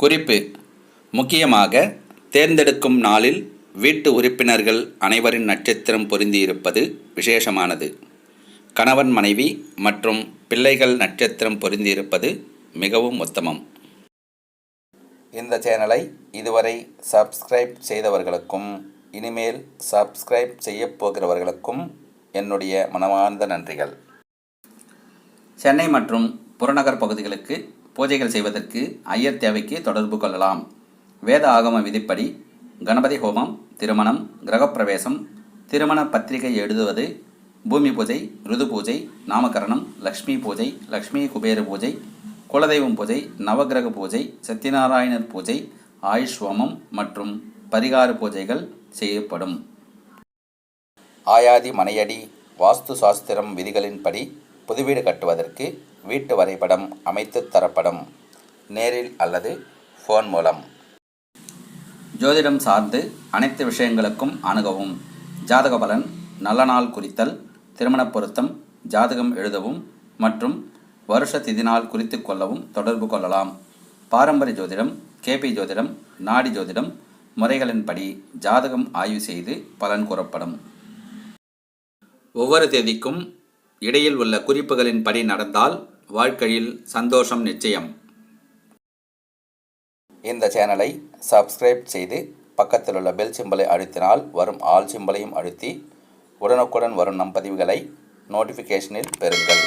குறிப்பு. முக்கியமாக தேர்ந்தெடுக்கும் நாளில் வீட்டு உறுப்பினர்கள் அனைவரின் நட்சத்திரம் பொருந்தியிருப்பது விசேஷமானது. கணவன் மனைவி மற்றும் பிள்ளைகள் நட்சத்திரம் பொருந்தியிருப்பது மிகவும் உத்தமம். இந்த சேனலை இதுவரை சப்ஸ்கிரைப் செய்தவர்களுக்கும் இனிமேல் சப்ஸ்கிரைப் செய்யப் போகிறவர்களுக்கும் என்னுடைய மனமார்ந்த நன்றிகள். சென்னை மற்றும் புறநகர் பகுதிகளுக்கு பூஜைகள் செய்வதற்கு ஐயர் தேவைக்கு தொடர்பு கொள்ளலாம். வேத ஆகம விதிப்படி கணபதி ஹோமம் திருமணம் கிரகப்பிரவேசம் திருமண பத்திரிகை எழுதுவது பூமி பூஜை ருது பூஜை நாமகரணம் லக்ஷ்மி பூஜை லக்ஷ்மி குபேர பூஜை குலதெய்வம் பூஜை நவகிரக பூஜை சத்யநாராயணர் பூஜை ஆயுஷ் ஹோமம் மற்றும் பரிகார பூஜைகள் செய்யப்படும். ஆயாதி மனையடி வாஸ்து சாஸ்திரம் விதிகளின்படி புதுவீடு கட்டுவதற்கு வீட்டு வரைபடம் அமைத்து தரப்படும் நேரில் அல்லது ஃபோன் மூலம். ஜோதிடம் சார்ந்து அனைத்து விஷயங்களுக்கும் அணுகவும். ஜாதக பலன் நல்ல நாள் குறித்தல் திருமணப் பொருத்தம் ஜாதகம் எழுதவும் மற்றும் வருஷ திதி நாள் குறித்து கொள்ளவும் தொடர்பு கொள்ளலாம். பாரம்பரிய ஜோதிடம் கேபி ஜோதிடம் நாடி ஜோதிடம் முறைகளின்படி ஜாதகம் ஆய்வு செய்து பலன் கூறப்படும். ஒவ்வொரு தேதிக்கும் இடையில் உள்ள குறிப்புகளின்படி நடந்தால் வாழ்க்கையில் சந்தோஷம் நிச்சயம். இந்த சேனலை சப்ஸ்கிரைப் செய்து பக்கத்தில் உள்ள பெல் சிம்பலை அழுத்தினால் வரும் ஆல் சிம்பலையும் அழுத்தி உடனுக்குடன் வரும் நம் பதிவுகளை நோட்டிஃபிகேஷனில் பெறுங்கள்.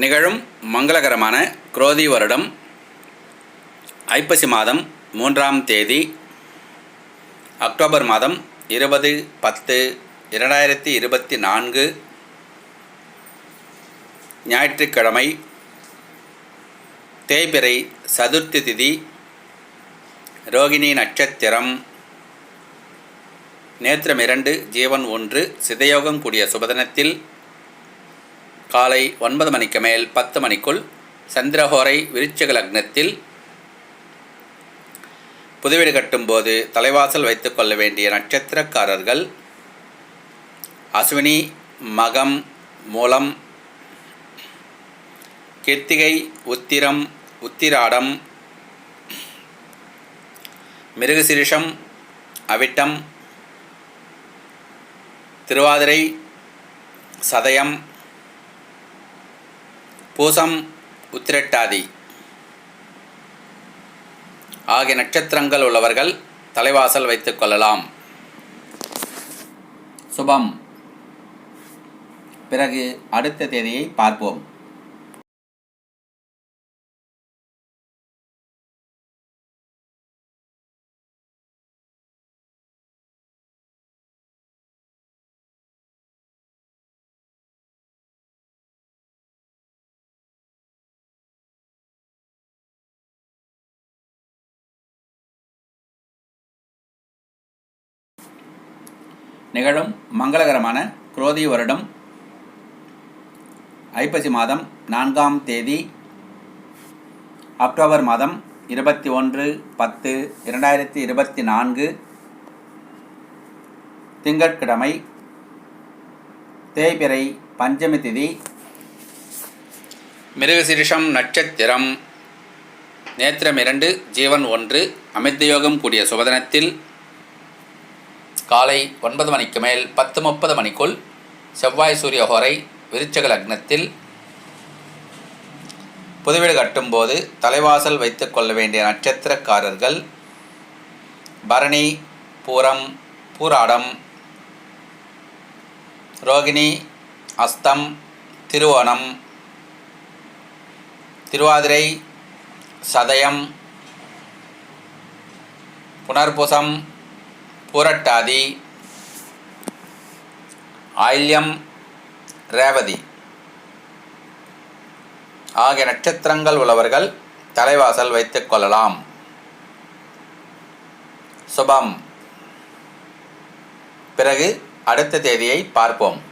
நிகழும் மங்களகரமான குரோதி வருடம் ஐப்பசி மாதம் மூன்றாம் தேதி அக்டோபர் மாதம் இருபது பத்து இரண்டாயிரத்தி இருபத்தி நான்கு ஞாயிற்றுக்கிழமை தேய்பிறை சதுர்த்தி திதி ரோகிணி நட்சத்திரம். நேத்திரம் இரண்டு ஜீவன் ஒன்று சிதயோகம் கூடிய சுபதனத்தில் காலை ஒன்பது மணிக்கு மேல் பத்து மணிக்குள் சந்திரஹோரை விருச்சக லக்னத்தில் புதுவீடு கட்டும்போது தலைவாசல் வைத்துக் கொள்ள வேண்டிய நட்சத்திரக்காரர்கள் அஸ்வினி மகம் மூலம் கிருத்திகை உத்திரம் உத்திராடம் மிருகசிரிஷம் அவிட்டம் திருவாதிரை சதயம் பூசம் உத்திரட்டாதி. ஆகிய நட்சத்திரங்கள் உள்ளவர்கள் தலைவாசல் வைத்துக் கொள்ளலாம். சுபம். பிறகு அடுத்த தேதியை பார்ப்போம். நிகழும் மங்களகரமான குரோதி வருடம் ஐப்பசி மாதம் நான்காம் தேதி அக்டோபர் மாதம் இருபத்தி ஒன்று பத்து இரண்டாயிரத்தி இருபத்தி நான்கு திங்கட்கிழமை தேய்பிறை பஞ்சமி திதி மிருகசிரிஷம் நட்சத்திரம் நேத்திரம் இரண்டு ஜீவன் ஒன்று அமிர்தயோகம் கூடிய சுபதனத்தில் காலை ஒன்பது மணிக்கு மேல் பத்து முப்பது மணிக்குள் செவ்வாய் சூரிய ஹோரை விருச்சக லக்னத்தில் புதுவீடு கட்டும்போது தலைவாசல் வைத்துக் கொள்ள வேண்டிய நட்சத்திரக்காரர்கள் பரணி பூரம் பூராடம் ரோகிணி அஸ்தம் திருவோணம் திருவாதிரை சதயம் புனர்பூசம் புரட்டாதி ஆயில்யம் ரேவதி. ஆகிய நட்சத்திரங்கள் உள்ளவர்கள் தலைவாசல் வைத்துக் கொள்ளலாம். சுபம். பிறகு அடுத்த தேதியை பார்ப்போம்.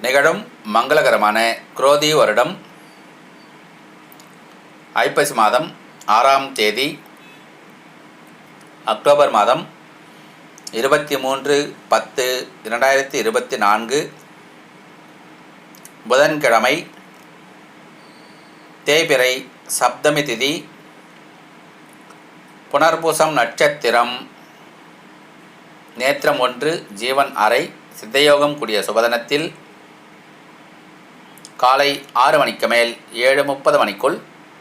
நிகழும் மங்களகரமான குரோதி வருடம் ஐப்பசி மாதம் ஆறாம் தேதி அக்டோபர் மாதம் இருபத்தி மூன்று பத்து இரண்டாயிரத்தி இருபத்தி நான்கு புதன்கிழமை தேய்பிறை சப்தமி திதி புனர்பூசம் நட்சத்திரம் நேத்திரம் ஒன்று ஜீவன் அறை சித்தயோகம் கூடிய சுபதனத்தில் காலை ஆறு மணிக்கு மேல் ஏழு முப்பது மணிக்குள்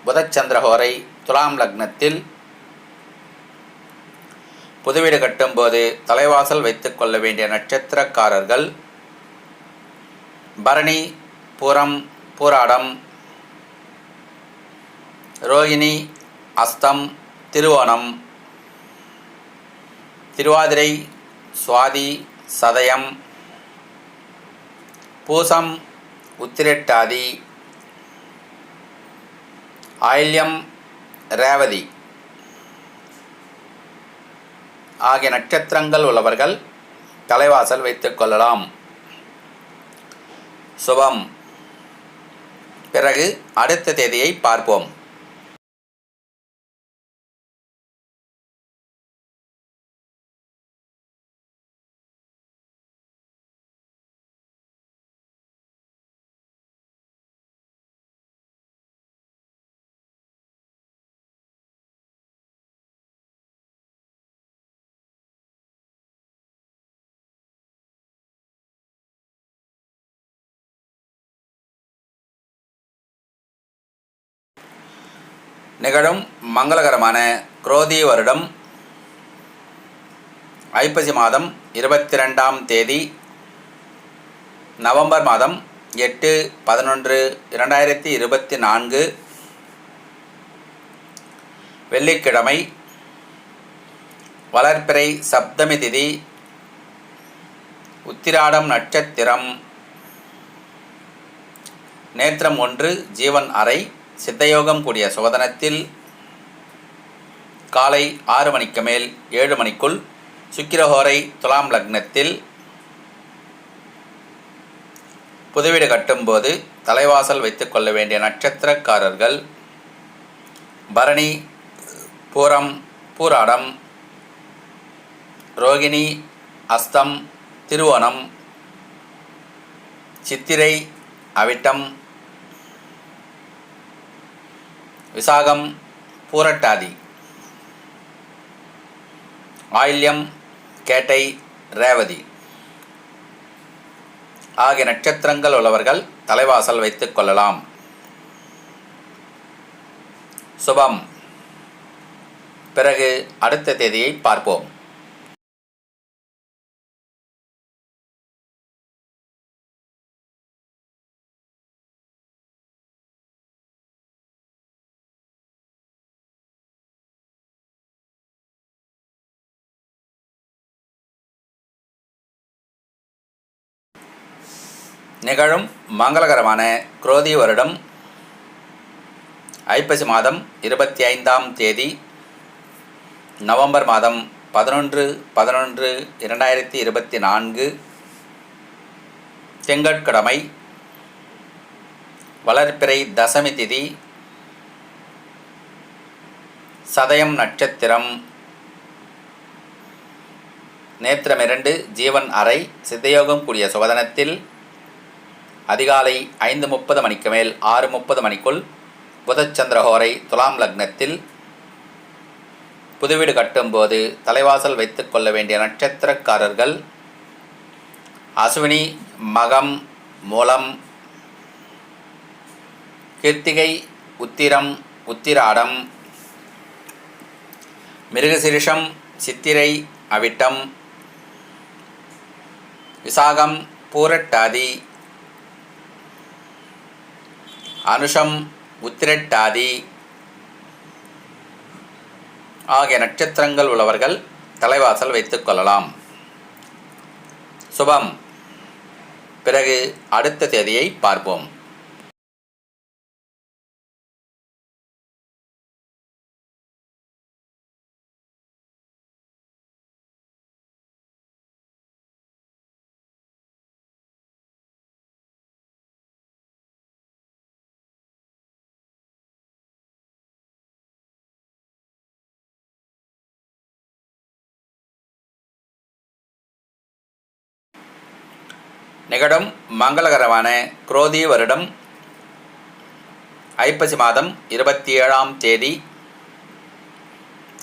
புதச்சந்திரஹோரை துலாம் லக்னத்தில் புதுவீடு கட்டும்போது தலைவாசல் வைத்துக் கொள்ள வேண்டிய நட்சத்திரக்காரர்கள் பரணி பூரம் பூராடம் ரோகிணி அஸ்தம் திருவோணம் திருவாதிரை சுவாதி சதயம் பூசம் உத்திரட்டாதி. ஆயில்யம் ரேவதி. ஆகிய நட்சத்திரங்கள் உள்ளவர்கள் தலைவாசல் வைத்துக் கொள்ளலாம். சுபம். பிறகு அடுத்த தேதியை பார்ப்போம். நிகழும் மங்களகரமான குரோதி வருடம் ஐப்பசி மாதம் இருபத்தி ரெண்டாம் தேதி நவம்பர் மாதம் எட்டு பதினொன்று இரண்டாயிரத்தி இருபத்தி நான்கு வெள்ளிக்கிழமை வளர்ப்பிறை சப்தமி திதி உத்திராடம் நட்சத்திரம் நேத்திரம் ஒன்று ஜீவன் அறை சித்தயோகம் கூடிய சோதனத்தில் காலை ஆறு மணிக்கு மேல் ஏழு மணிக்குள் சுக்கிரஹோரை துலாம் லக்னத்தில் புதுவீடு கட்டும்போது தலைவாசல் வைத்துக் கொள்ள வேண்டிய நட்சத்திரக்காரர்கள் பரணி பூரம் பூராடம் ரோகிணி அஸ்தம் திருவோணம் சித்திரை அவிட்டம் விசாகம் பூரட்டாதி. ஆயில்யம் கேட்டை ரேவதி. ஆகிய நட்சத்திரங்கள் உள்ளவர்கள் தலைவாசல் வைத்துக் கொள்ளலாம். சுபம். பிறகு அடுத்த தேதியை பார்ப்போம். நிகழும் மங்களகரமான குரோதி வருடம் ஐப்பசி மாதம் இருபத்தி ஐந்தாம் தேதி நவம்பர் மாதம் பதினொன்று பதினொன்று இரண்டாயிரத்தி இருபத்தி நான்கு. திங்கட்கிழமை வளர்ப்பிறை தசமி திதி சதயம் நட்சத்திரம். நேத்திரம் இரண்டு ஜீவன் அறை சித்தயோகம் கூடிய சுபதனத்தில் அதிகாலை ஐந்து முப்பது மணிக்கு மேல் ஆறு முப்பது மணிக்குள் புதச்சந்திரஹோரை துலாம் லக்னத்தில் புதுவீடு கட்டும்போது தலைவாசல் வைத்துக் கொள்ள வேண்டிய நட்சத்திரக்காரர்கள் அசுவினி மகம் மூலம் கிருத்திகை உத்திரம் உத்திராடம் மிருகசிரிஷம் சித்திரை அவிட்டம் விசாகம் பூரட்டாதி அனுஷம் உத்திரட்டாதி ஆகிய நட்சத்திரங்கள் உள்ளவர்கள் தலைவாசல் வைத்துக் கொள்ளலாம். சுபம். பிறகு அடுத்த தேதியை பார்ப்போம். நிகழும் மங்களகரமான குரோதி வருடம் ஐப்பசி மாதம் இருபத்தி ஏழாம் தேதி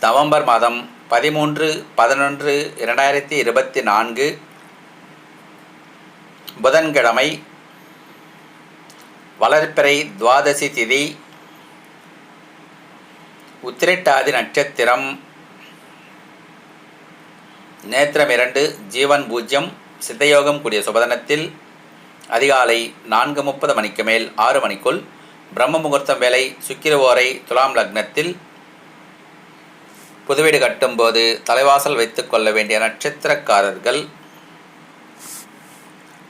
நவம்பர் மாதம் பதிமூன்று பதினொன்று இரண்டாயிரத்தி இருபத்தி நான்கு புதன்கிழமை வளர்ப்பிறை துவாதசி திதி உத்திரட்டாதி நட்சத்திரம் நேத்திரம் இரண்டு ஜீவன் பூஜ்யம் சித்தயோகம் கூடிய சுபதனத்தில் அதிகாலை நான்கு முப்பது மணிக்கு மேல் ஆறு மணிக்குள் பிரம்ம முகூர்த்தம் வேலை சுக்கிரவோரை துலாம் லக்னத்தில் புதுவீடு கட்டும்போது தலைவாசல் வைத்துக் கொள்ள வேண்டிய நட்சத்திரக்காரர்கள்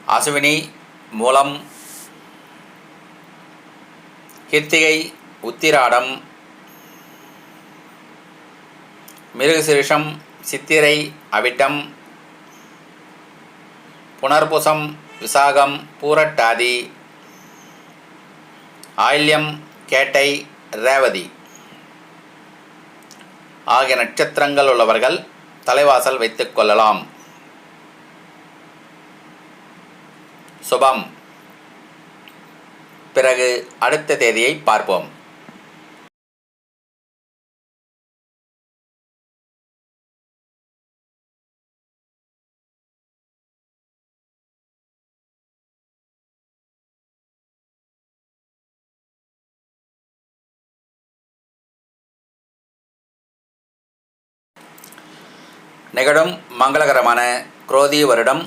அசுவினி மூலம் கிருத்திகை உத்திராடம் மிருகசிரிஷம் சித்திரை அவிட்டம் புனர்புசம் விசாகம் பூரட்டாதி. ஆயில்யம் கேட்டை ரேவதி. ஆகிய நட்சத்திரங்கள் உள்ளவர்கள் தலைவாசல் வைத்துக் கொள்ளலாம். சுபம். பிறகு அடுத்த தேதியை பார்ப்போம். நிகழும் மங்களகரமான குரோதி வருடம்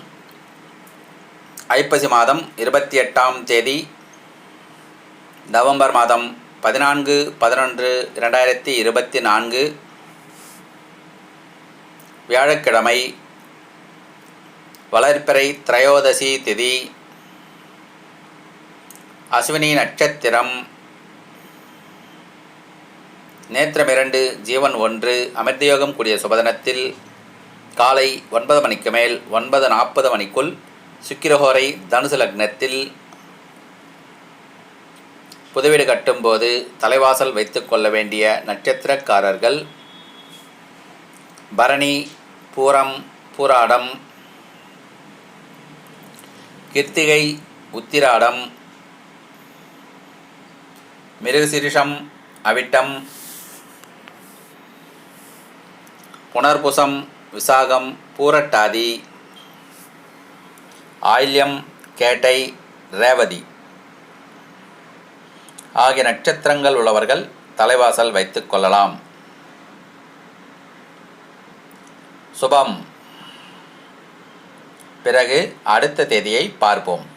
ஐப்பசி மாதம் இருபத்தி எட்டாம் தேதி நவம்பர் மாதம் பதினான்கு பதினொன்று இரண்டாயிரத்தி இருபத்தி நான்கு வியாழக்கிழமை வளர்ப்பிறை திரையோதசி திதி அஸ்வினி நட்சத்திரம் நேத்திரம் இரண்டு ஜீவன் ஒன்று அமிர்தயோகம் கூடிய சுபதனத்தில் காலை ஒன்பது மணிக்கு மேல் ஒன்பது நாற்பது மணிக்குள் சுக்கிரஹோரை தனுசு லக்னத்தில் புதுவீடு கட்டும்போது தலைவாசல் வைத்து கொள்ள வேண்டிய நட்சத்திரக்காரர்கள் பரணி பூரம் பூராடம் கிருத்திகை உத்திராடம் மிருகசிரிஷம் அவிட்டம் புனர்புசம் விசாகம் பூரட்டாதி. ஆயில்யம் கேட்டை ரேவதி. ஆகிய நட்சத்திரங்கள் உள்ளவர்கள் தலைவாசல் வைத்துக் கொள்ளலாம். சுபம். பிறகு அடுத்த தேதியை பார்ப்போம்.